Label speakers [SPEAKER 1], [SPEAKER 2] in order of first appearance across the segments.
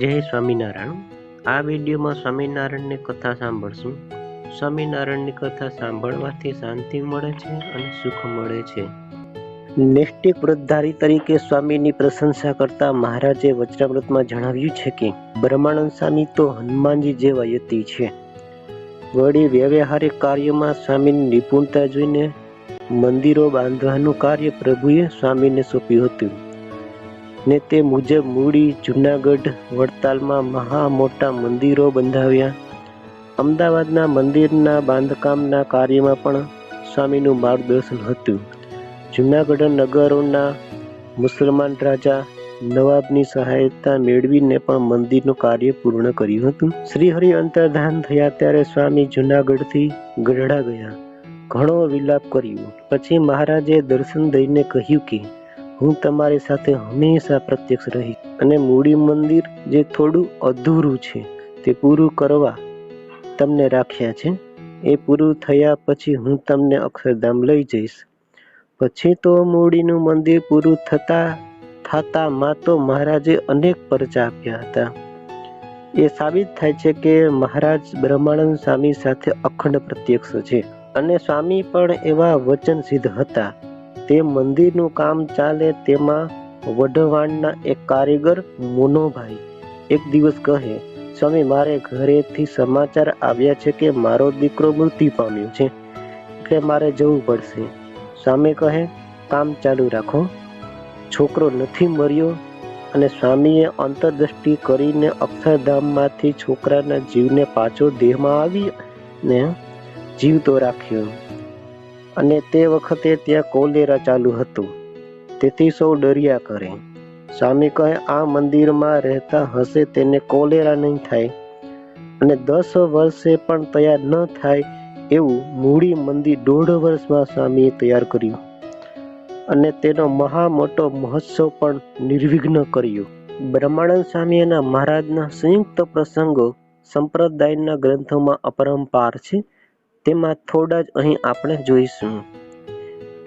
[SPEAKER 1] જય સ્વામિનારાયણ. આ વિડીયોમાં સ્વામિનારાયણની કથા સાંભળશું. સ્વામિનારાયણની કથા સાંભળવાથી શાંતિ મળે છે અને સુખ મળે છે. નૈષ્ટિક વ્રતધારી તરીકે સ્વામીની પ્રશંસા કરતા મહારાજે વચનામૃતમાં જણાવ્યું છે કે, બ્રહ્માનંદ સ્વામી તો હનુમાનજી જેવા યતિ છે. વળી વ્યવહારિક કાર્યમાં સ્વામીની નિપુણતા જોઈને મંદિરો બાંધવાનું કાર્ય પ્રભુએ સ્વામીને સોંપ્યું હતું. ને તે મુજબ મૂડી, જુનાગઢ, વડતાલમાં મહા મોટા મંદિરો બંધાવ્યા. અમદાવાદના મંદિરના બાંધકામના કાર્યમાં પણ સ્વામીનું માર્ગદર્શન હતું. જુનાગઢ નગરોના મુસલમાન રાજા નવાબની સહાયતા મેળવીને પણ મંદિરનું કાર્ય પૂર્ણ કર્યું હતું. શ્રીહરિ અંતર્ધાન થયા ત્યારે સ્વામી જુનાગઢથી ગઢડા ગયા. ઘણો વિલાપ કર્યો. પછી મહારાજે દર્શન દઈને કહ્યું કે હું તમારી સાથે હંમેશા પ્રત્યક્ષ રહી અને મૂડી મંદિર જે થોડું અધૂરું છે, તે પૂરું કરવા તમને રાખ્યા છે. એ પૂરું થયા પછી હું તમને અક્ષરધામ લઈ જઈશ. પછી તો મૂડીનું મંદિર પૂરું થતા થતા માં તો મહારાજે અનેક પરચા આપ્યા હતા. એ સાબિત થાય છે કે મહારાજ બ્રહ્માનંદ સ્વામી સાથે અખંડ પ્રત્યક્ષ છે અને સ્વામી પણ એવા વચન સિદ્ધ હતા. તે મંદિરનું કામ ચાલે તેમાં વઢવાણના એક કારીગર મોનોભાઈ. એક દિવસ કહે, સ્વામી, મારે ઘરેથી સમાચાર આવ્યા છે કે મારો દીકરો મૃત્યુ પામ્યો છે. એટલે મારે જવું પડશે. સ્વામી કહે, કામ ચાલુ રાખો. છોકરો નથી મર્યો અને સ્વામીએ અંતરદ્રષ્ટિ કરીને અક્ષરધામમાંથી છોકરાના જીવને પાછો દેહમાં આવી ને જીવતો રાખ્યો. અને તે વખતે ત્યાં કોલેરા ચાલુ હતું. તેથી સૌ ડર્યા કરે. સ્વામી કહે, આ મંદિરમાં રહેતા હશે તેને કોલેરા નહીં થાય. અને દસ વર્ષે પણ તૈયાર ન થાય એવું મૂડી મંદિર દોઢ વર્ષમાં સ્વામીએ તૈયાર કર્યું. અને તેનો મહા મોટો મહોત્સવ પણ નિર્વિઘ્ન કર્યો. બ્રહ્માનંદ સ્વામીના મહારાજના સંયુક્ત પ્રસંગો સંપ્રદાયના ગ્રંથોમાં અપરંપાર છે. તેમાં થોડા જ અહીં આપણે જોઈશું.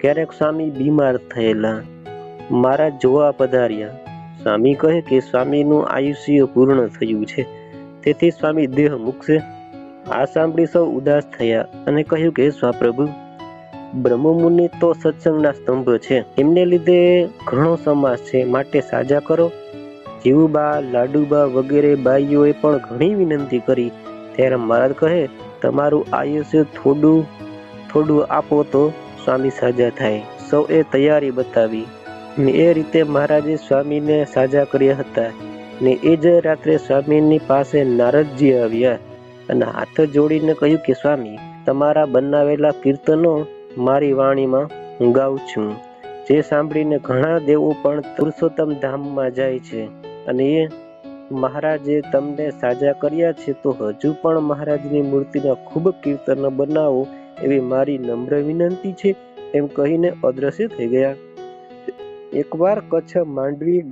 [SPEAKER 1] ક્યારેક સ્વામી બીમાર થયેલા, મારા જોવા પધાર્યા. સ્વામી કહે કે સ્વામીનું આયુષ્ય પૂર્ણ થયું છે. તેથી સ્વામી દેહ મૂકશે. આ સાંભળી સૌ ઉદાસ થયા અને કહ્યું કે સ્વાપ્રભુ બ્રહ્મમુનિ તો સત્સંગના સ્તંભ છે. એમને લીધે ઘણો સમાજ છે. માટે સાજા કરો. જીવુબા, લાડુબા વગેરે બાઈઓએ પણ ઘણી વિનંતી કરી. ત્યારે મહારાજ કહે તમારું આયુષ્ય થોડું થોડું આપો તો સ્વામી સાજા થાય. સૌએ તૈયારી બતાવી. ને એ રીતે મહારાજે સ્વામીને સાજા કર્યા હતા. ને એ જ રાત્રે સ્વામીની પાસે નારદજી આવ્યા અને હાથ જોડીને કહ્યું કે, સ્વામી, તમારા બનાવેલા કીર્તનો મારી વાણીમાં હું ગાઉં છું. જે સાંભળીને ઘણા દેવો પણ પુરુષોત્તમ ધામમાં જાય છે અને એ મહારાજે તમને સાજા કર્યા છે તો હજુ પણ મહારાજની મૂર્તિના ખૂબ કીર્તન બનાવો એવી મારી નમ્ર વિનંતી છે એમ કહીને અદ્રશ્ય થઈ ગયા. એકવાર કચ્છ માંડવી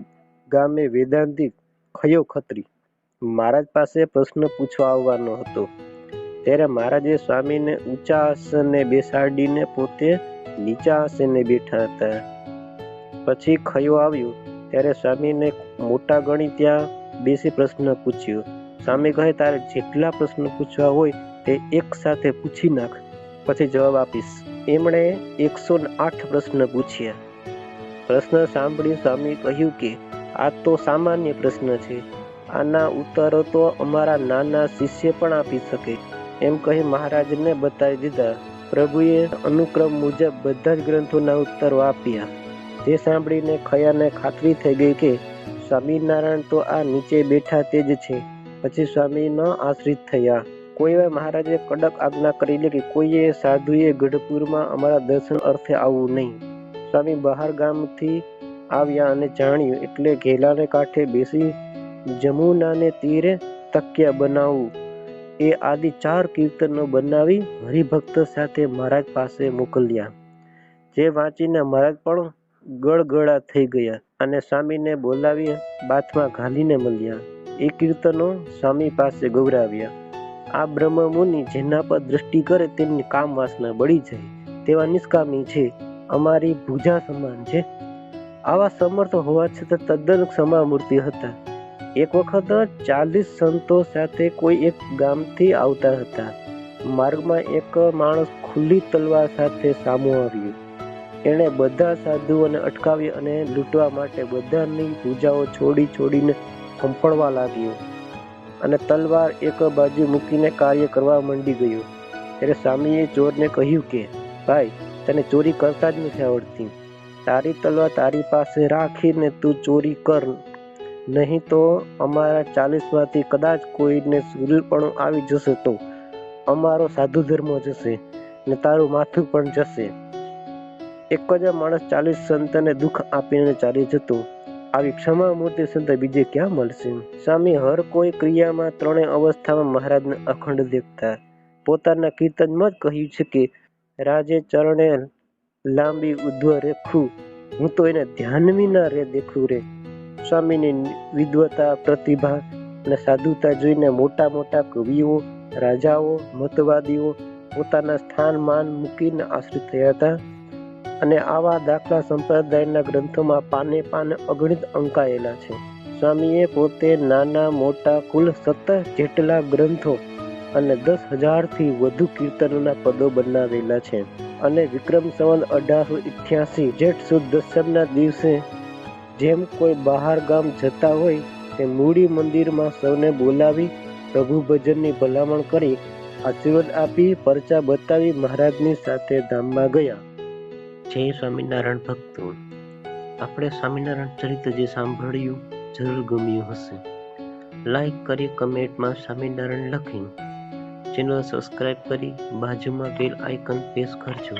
[SPEAKER 1] ગામે વેદાંતિક ખયો ખત્રી. મહારાજ પાસે પ્રશ્ન પૂછવા આવવાનો હતો. ત્યારે મહારાજે સ્વામીને ઊંચા આસને બેસાડીને પોતે નીચા આસને બેઠા હતા. પછી ખયો આવ્યો. ત્યારે સ્વામીને મોટા ગણી ત્યાં બેસી પ્રશ્ન પૂછ્યો. સ્વામી કહે, તારે જેટલા પ્રશ્ન પૂછવા હોય તે એક સાથે પૂછી નાખ. પછી જવાબ આપીશ. એમણે એકસો આઠ પ્રશ્ન પૂછ્યા. પ્રશ્ન સાંભળી સ્વામી કહ્યું કે, આ તો સામાન્ય પ્રશ્ન છે. આના ઉત્તરો તો અમારા નાના શિષ્ય પણ આપી શકે. એમ કહી મહારાજને બતાવી દીધા. પ્રભુએ અનુક્રમ મુજબ બધા જ ગ્રંથોના ઉત્તરો આપ્યા. જે સાંભળીને ખયાને ખાતરી થઈ ગઈ કે સ્વામિનારાયણ તો આ નીચે બેઠા તે જ છે. પછી સ્વામી ન આશ્રિત થયા. કોઈ મહારાજે કડક આજ્ઞા કરેલી કે કોઈએ સાધુએ ગઢપુરમાં અમારા દર્શન અર્થે આવવું નહીં. સ્વામી બહાર ગામથી આવ્યા અને જાણ્યું, એટલે ઘેલાને કાંઠે બેસી જમુનાને તીરે તકિયા બનાવવું એ આદિ ચાર કીર્તનો બનાવી હરિભક્ત સાથે મહારાજ પાસે મોકલ્યા. જે વાંચીને મહારાજ પણ ગળગળા થઈ ગયા. અને સ્વામીને બોલાવી બાથમાં ઘાલીને મળ્યા. એ કીર્તનો સ્વામી પાસે ગૌરાવ્યા આ બ્રહ્મ મુનિ જેના પર દ્રષ્ટિ કરે તેમની કામ વાસના બળી જાય, તેવા નિષ્કામી છે. અમારી ભૂજા સમાન છે. આવા સમર્થ હોવા છતાં તદ્દન ક્ષમામૂર્તિ હતા. એક વખત ચાલીસ સંતો સાથે કોઈ એક ગામથી આવતા હતા. માર્ગમાં એક માણસ ખુલ્લી તલવાર સાથે સામો આવ્યો. એણે બધા સાધુઓને અટકાવી અને લૂંટવા માટે બધાની પૂજાઓ છોડી છોડીને ફંફળવા લાગ્યો. અને તલવાર એક બાજુ મૂકીને કાર્ય કરવા માંડી ગયો. ત્યારે સ્વામીએ ચોરને કહ્યું કે, ભાઈ, તને ચોરી કરતા જ નથી આવડતી. તારી તલવાર તારી પાસે રાખીને તું ચોરી કર. નહીં તો અમારા ચાલીસમાંથી કદાચ કોઈને સુરપણું આવી જશે તો અમારો સાધુ ધર્મ જશે ને તારું માથું પણ જશે. એક જ માણસ ચાલીસ સંતને દુઃખ આપીને ચાલી જતો આવી ક્ષમા મૂર્તિ સંત બીજે ક્યાં મળશે? સ્વામી, હર કોઈ ક્રિયામાં ત્રણેય અવસ્થામાં મહારાજને અખંડ દેખતા. પોતાના કીર્તનમાં જ કહ્યું છે કે, રાજે ચરણે લાંબી ઉધ્વ રેખું, હું તો એને ધ્યાન વિના રે દેખું રે. સ્વામીની વિદ્વતા પ્રતિભા અને સાધુતા જોઈને મોટા મોટા કવિઓ, રાજાઓ, મતવાદીઓ પોતાના સ્થાન માન મૂકીને આશ્રિત થયા હતા. અને આવા દાખલા સંપ્રદાયના ગ્રંથોમાં પાને પાને અગણિત અંકાયેલા છે. સ્વામીએ પોતે નાના, મોટા, કુલ સત્તર જેટલા ગ્રંથો અને દસ હજારથી વધુ કીર્તનોના પદો બનાવેલા છે. અને વિક્રમ સંવત અઢારસો ઇઠ્યાસી જેઠ સુદ દસમના દિવસે જેમ કોઈ બહાર ગામ જતા હોય તે મૂડી મંદિરમાં સૌને બોલાવી પ્રભુ ભજનની ભલામણ કરી આશીર્વાદ આપી પરચા બતાવી મહારાજની સાથે ધામમાં ગયા. જય સ્વામિનારાયણ ભક્તો. આપણે સ્વામિનારાયણ ચરિત્ર જે સાંભળ્યું, જરૂર ગમ્યું હશે. લાઈક કરી કમેન્ટમાં સ્વામિનારાયણ લખી ચેનલ સબસ્ક્રાઇબ કરી બાજુમાં બેલ આઇકન પ્રેસ કરજો.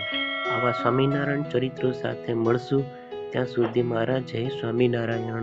[SPEAKER 1] આવા સ્વામિનારાયણ ચરિત્રો સાથે મળશું. ત્યાં સુધી મારા જય સ્વામિનારાયણ.